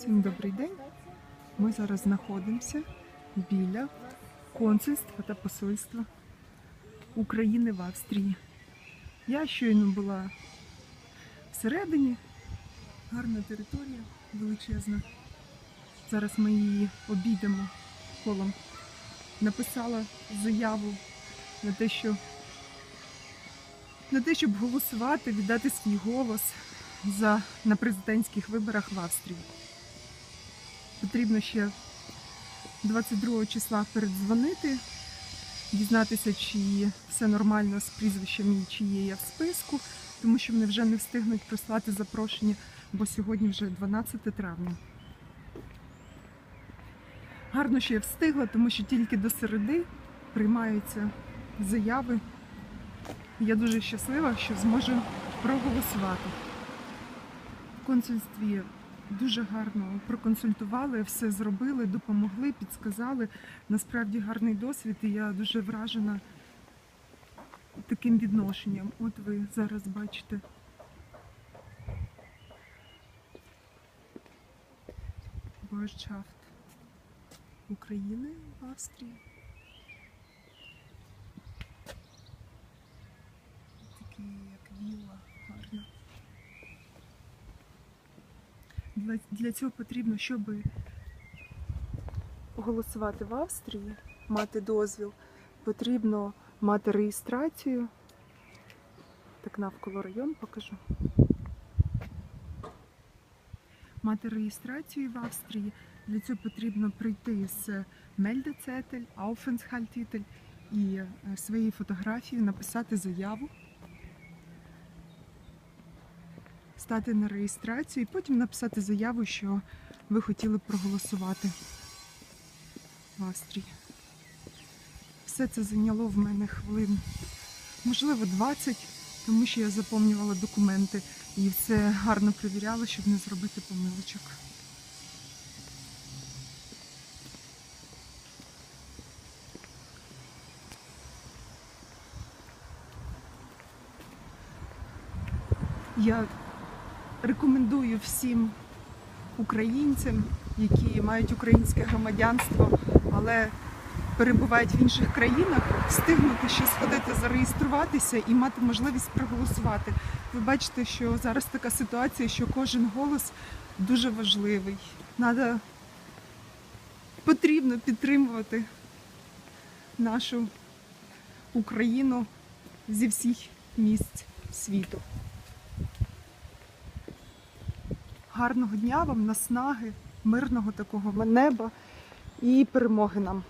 Всім добрий день. Ми зараз знаходимося біля консульства та посольства України в Австрії. Я щойно була всередині. Гарна територія, величезна. Зараз ми її обійдемо колом. Написала заяву на те, що на те, щоб голосувати, віддати свій голос за, на президентських виборах в Австрії. Потрібно ще 22 числа передзвонити, дізнатися, чи все нормально з прізвищем і чи є я в списку, тому що вони вже не встигнуть прислати запрошення, бо сьогодні вже 12 травня. Гарно, що я встигла, тому що тільки до середи приймаються заяви. Я дуже щаслива, що зможу проголосувати. В консульстві дуже гарно проконсультували, все зробили, допомогли, підсказали. Насправді гарний досвід, і я дуже вражена таким відношенням. От ви зараз бачите. Борщафт України Австрії. Для, цього потрібно, щоб голосувати в Австрії, мати дозвіл, потрібно мати реєстрацію. Так навколо район покажу. Мати реєстрацію в Австрії. Для цього потрібно прийти з Мельдецетель, Aufenthaltstitel і е, своєю фотографією написати заяву, стати на реєстрацію і потім написати заяву, що ви хотіли проголосувати в Австрії. Все це зайняло в мене хвилин, можливо, 20, тому що я заповнювала документи і все гарно перевіряла, щоб не зробити помилочок. Я рекомендую всім українцям, які мають українське громадянство, але перебувають в інших країнах, встигнути ще сходити зареєструватися і мати можливість проголосувати. Ви бачите, що зараз така ситуація, що кожен голос дуже важливий. Надо потрібно підтримувати нашу Україну зі всіх місць світу. Гарного дня вам, наснаги, мирного такого неба і перемоги нам.